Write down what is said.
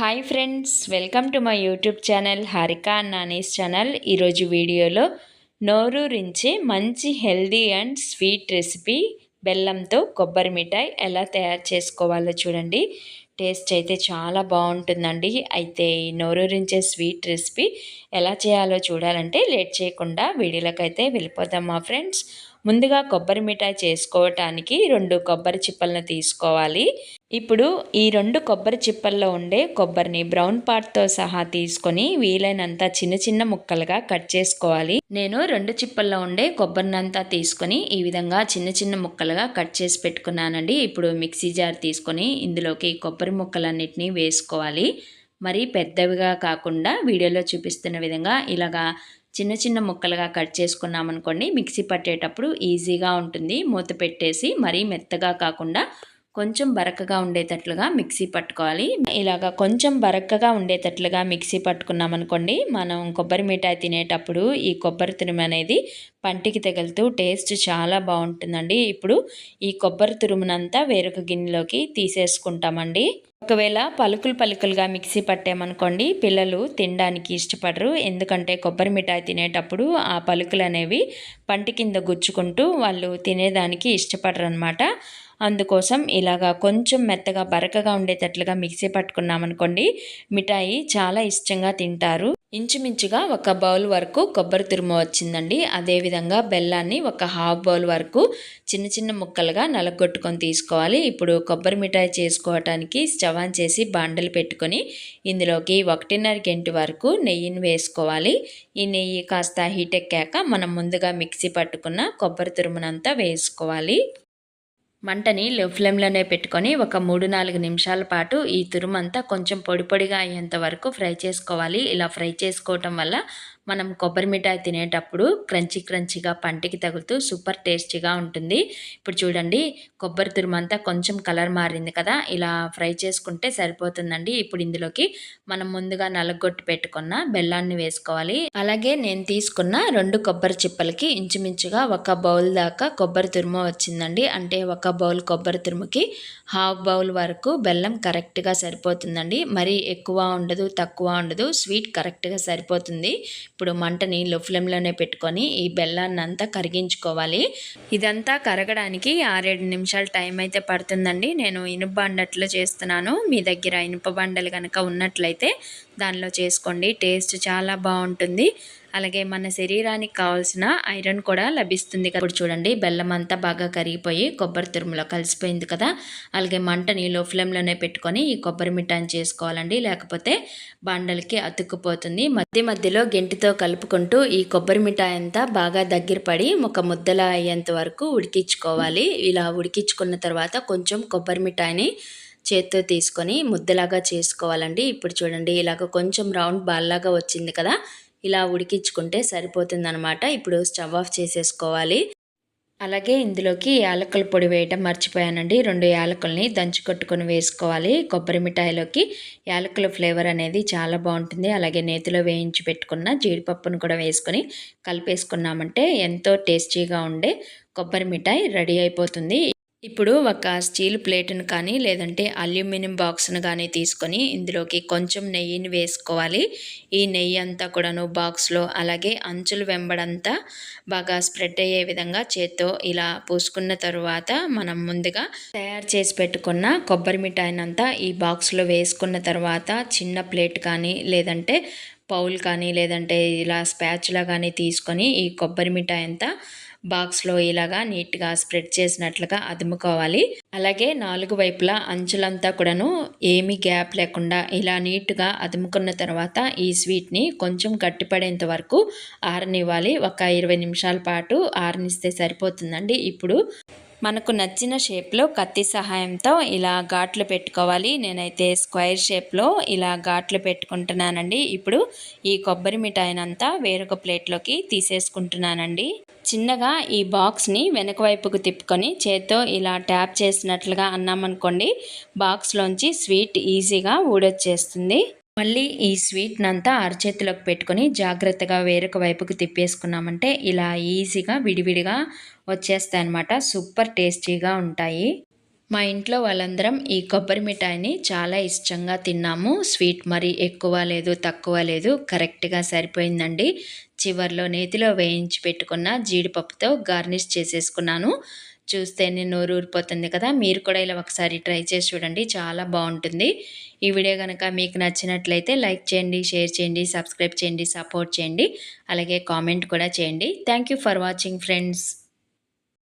Hi friends welcome to my YouTube channel Harika Nani's channel ఈరోజు వీడియోలో నోరూరించే మంచి healthy and sweet recipe బెల్లంతో కొబ్బరి మిఠాయి ఎలా తయారు చేసుకోవాలో చూడండి. టేస్ట్ అయితే చాలా బాగుంటుందండి. అయితే ఈ నోరూరించే స్వీట్ రెసిపీ ఎలా చేయాలో చూడాలంటే లేట్ చేయకుండా వీడియోలోకి అయితే వెళ్ళిపోతాం మా ఫ్రెండ్స్ ముందుగా కొబ్బరి మిఠాయి చేసుకోవటానికి రెండు కొబ్బరి చిప్పలను తీసుకోవాలి. ఇప్పుడు ఈ రెండు కొబ్బరి చిప్పల్లో ఉండే కొబ్బరిని బ్రౌన్ పార్ట్తో సహా తీసుకొని వీలైనంత చిన్న చిన్న ముక్కలుగా కట్ చేసుకోవాలి. నేను రెండు చిప్పల్లో ఉండే కొబ్బరినంతా తీసుకొని ఈ విధంగా చిన్న చిన్న ముక్కలుగా కట్ చేసి పెట్టుకున్నానండి. ఇప్పుడు మిక్సీ జార్ తీసుకొని ఇందులోకి కొబ్బరి ముక్కలన్నిటినీ వేసుకోవాలి. మరి పెద్దవిగా కాకుండా వీడియోలో చూపిస్తున్న విధంగా ఇలాగా చిన్న చిన్న ముక్కలుగా కట్ చేసుకున్నామనుకోండి మిక్సీ పట్టేటప్పుడు ఈజీగా ఉంటుంది. మూత పెట్టేసి మరీ మెత్తగా కాకుండా కొంచెం బరకగా ఉండేటట్లుగా మిక్సీ పట్టుకోవాలి. ఇలాగ కొంచెం బరకగా ఉండేటట్లుగా మిక్సీ పట్టుకున్నాం అనుకోండి మనం కొబ్బరి మిఠాయి తినేటప్పుడు ఈ కొబ్బరి తురుము అనేది పంటికి తగులుతూ టేస్ట్ చాలా బాగుంటుందండి. ఇప్పుడు ఈ కొబ్బరి తురుమునంతా వేరొక గిన్నెలోకి తీసేసుకుంటామండి. ఒకవేళ పలుకులు పలుకులుగా మిక్సీ పట్టామనుకోండి పిల్లలు తినడానికి ఇష్టపడరు. ఎందుకంటే కొబ్బరి మిఠాయి తినేటప్పుడు ఆ పలుకులు అనేవి పంటి కింద గుచ్చుకుంటూ వాళ్ళు తినేదానికి ఇష్టపడరు అనమాట అందుకోసం ఇలాగా కొంచెం మెత్తగా బరకగా ఉండేటట్లుగా మిక్సీ పట్టుకున్నామనుకోండి మిఠాయి చాలా ఇష్టంగా తింటారు. ఇంచుమించుగా ఒక బౌల్ వరకు కొబ్బరి తురుము వచ్చిందండి. అదేవిధంగా బెల్లాన్ని ఒక హాఫ్ బౌల్ వరకు చిన్న చిన్న ముక్కలుగా నలగొట్టుకొని తీసుకోవాలి. ఇప్పుడు కొబ్బరి మిఠాయి చేసుకోవటానికి స్టవ్ ఆన్ చేసి బాండలు పెట్టుకొని ఇందులోకి ఒకటిన్నర గంటి వరకు నెయ్యిని వేసుకోవాలి. ఈ నెయ్యి కాస్త హీట్ ఎక్కాక మనం ముందుగా మిక్సీ పట్టుకున్న కొబ్బరి తురుమునంతా వేసుకోవాలి. మంటని లో ఫ్లేమ్లోనే పెట్టుకొని ఒక మూడు నాలుగు నిమిషాల పాటు ఈ తురుమంతా కొంచెం పొడి పొడిగా అయ్యేంత వరకు ఫ్రై చేసుకోవాలి. ఇలా ఫ్రై చేసుకోవటం వల్ల మనం కొబ్బరి మిఠాయి తినేటప్పుడు క్రంచీ క్రంచీగా పంటికి తగులుతూ సూపర్ టేస్టీగా ఉంటుంది. ఇప్పుడు చూడండి కొబ్బరి తురుమంతా కొంచెం కలర్ మారింది కదా ఇలా ఫ్రై చేసుకుంటే సరిపోతుందండి. ఇప్పుడు ఇందులోకి మనం ముందుగా నలగొట్టి పెట్టుకున్న బెల్లాన్ని వేసుకోవాలి. అలాగే నేను తీసుకున్న రెండు కొబ్బరి చిప్పలకి ఇంచుమించుగా ఒక బౌల్ దాకా కొబ్బరి తురుము వచ్చిందండి. అంటే ఒక బౌల్ కొబ్బరి తురుముకి హాఫ్ బౌల్ వరకు బెల్లం కరెక్ట్గా సరిపోతుందండి. మరీ ఎక్కువ ఉండదు తక్కువ ఉండదు స్వీట్ కరెక్ట్గా సరిపోతుంది. ఇప్పుడు మంటని లో ఫ్లేమ్లోనే పెట్టుకొని ఈ బెల్లాన్ని అంతా కరిగించుకోవాలి. ఇదంతా కరగడానికి ఆరేడు నిమిషాలు టైం అయితే పడుతుందండి. నేను ఇనుప బండట్లో చేస్తున్నాను. మీ దగ్గర ఇనుప బండలు కనుక ఉన్నట్లయితే దానిలో చేసుకోండి. టేస్ట్ చాలా బాగుంటుంది. అలాగే మన శరీరానికి కావాల్సిన ఐరన్ కూడా లభిస్తుంది ఇప్పుడు చూడండి బెల్లం అంతా బాగా కరిగిపోయి కొబ్బరి తురుములో కలిసిపోయింది కదా. అలాగే మంటని లో ఫ్లేమ్లోనే పెట్టుకొని ఈ కొబ్బరి మిఠాయిని చేసుకోవాలండి. లేకపోతే బండలకి అతుక్కుపోతుంది. మధ్య మధ్యలో గెంటితో కలుపుకుంటూ ఈ కొబ్బరి మిఠాయి అంతా బాగా దగ్గర పడి ఒక ముద్దలా అయ్యేంత వరకు ఉడికించుకోవాలి. ఇలా ఉడికించుకున్న తర్వాత కొంచెం కొబ్బరి మిఠాయిని చేత్తో తీసుకొని ముద్దలాగా చేసుకోవాలండి. ఇప్పుడు చూడండి ఇలాగ కొంచెం రౌండ్ బాల్ లాగా వచ్చింది కదా. ఇలా ఉడికించుకుంటే సరిపోతుందనమాట ఇప్పుడు స్టవ్ ఆఫ్ చేసేసుకోవాలి. అలాగే ఇందులోకి యాలకుల పొడి వేయడం మర్చిపోయానండి. రెండు యాలకుల్ని దంచి కొట్టుకొని వేసుకోవాలి. కొబ్బరి మిఠాయిలోకి యాలకుల ఫ్లేవర్ అనేది చాలా బాగుంటుంది. అలాగే నేతిలో వేయించి పెట్టుకున్న జీడిపప్పును కూడా వేసుకొని కలిపేసుకున్నామంటే ఎంతో టేస్టీగా ఉండే కొబ్బరి మిఠాయి రెడీ అయిపోతుంది. ఇప్పుడు ఒక స్టీల్ ప్లేట్ను కానీ లేదంటే అల్యూమినియం బాక్స్ను కానీ తీసుకొని ఇందులోకి కొంచెం నెయ్యిని వేసుకోవాలి. ఈ నెయ్యి అంతా కూడాను బాక్స్లో అలాగే అంచులు వెంబడంతా బాగా స్ప్రెడ్ అయ్యే విధంగా చేత్తో ఇలా పూసుకున్న తరువాత మనం ముందుగా తయారు చేసి పెట్టుకున్న కొబ్బరి మిఠాయినంతా ఈ బాక్స్లో వేసుకున్న తర్వాత చిన్న ప్లేట్ కానీ లేదంటే పౌల్ కానీ లేదంటే ఇలా స్పాచ్లా కానీ తీసుకొని ఈ కొబ్బరి మిఠాయి అంతా బాక్స్లో ఇలాగా నీట్గా స్ప్రెడ్ చేసినట్లుగా అదుముకోవాలి. అలాగే నాలుగు వైపులా అంచులంతా కూడాను ఏమీ గ్యాప్ లేకుండా ఇలా నీట్గా అదుముకున్న తర్వాత ఈ స్వీట్ని కొంచెం గట్టిపడేంత వరకు ఆరనివ్వాలి. ఒక ఇరవై నిమిషాల పాటు ఆరనిస్తే సరిపోతుందండి. ఇప్పుడు మనకు నచ్చిన షేప్లో కత్తి సహాయంతో ఇలా ఘాట్లు పెట్టుకోవాలి. నేనైతే స్క్వైర్ షేప్లో ఇలా ఘాట్లు పెట్టుకుంటున్నానండి. ఇప్పుడు ఈ కొబ్బరి మిఠాయినంతా వేరొక ప్లేట్లోకి తీసేసుకుంటున్నానండి. చిన్నగా ఈ బాక్స్ని వెనక వైపుకు తిప్పుకొని చేత్తో ఇలా ట్యాప్ చేసినట్లుగా అన్నామనుకోండి బాక్స్లోంచి స్వీట్ ఈజీగా ఊడొచ్చేస్తుంది. మళ్ళీ ఈ స్వీట్నంతా అరచేతిలోకి పెట్టుకొని జాగ్రత్తగా వేరొక వైపుకి తిప్పేసుకున్నామంటే ఇలా ఈజీగా విడివిడిగా వచ్చేస్తాయి అనమాట సూపర్ టేస్టీగా ఉంటాయి. మా ఇంట్లో వాళ్ళందరం ఈ కొబ్బరి మిఠాయిని చాలా ఇష్టంగా తిన్నాము. స్వీట్ మరి ఎక్కువ లేదు తక్కువ లేదు కరెక్ట్గా సరిపోయిందండి. చివర్లో నేతిలో వేయించి పెట్టుకున్న జీడిపప్పుతో గార్నిష్ చేసేసుకున్నాను. చూస్తేనే నోరు ఊరిపోతుంది కదా మీరు కూడా ఇలా ఒకసారి ట్రై చేసి చూడండి చాలా బాగుంటుంది. ఈ వీడియో కనుక మీకు నచ్చినట్లయితే లైక్ చేయండి షేర్ చేయండి సబ్స్క్రైబ్ చేయండి సపోర్ట్ చేయండి అలాగే కామెంట్ కూడా చేయండి. Thank for watching friends.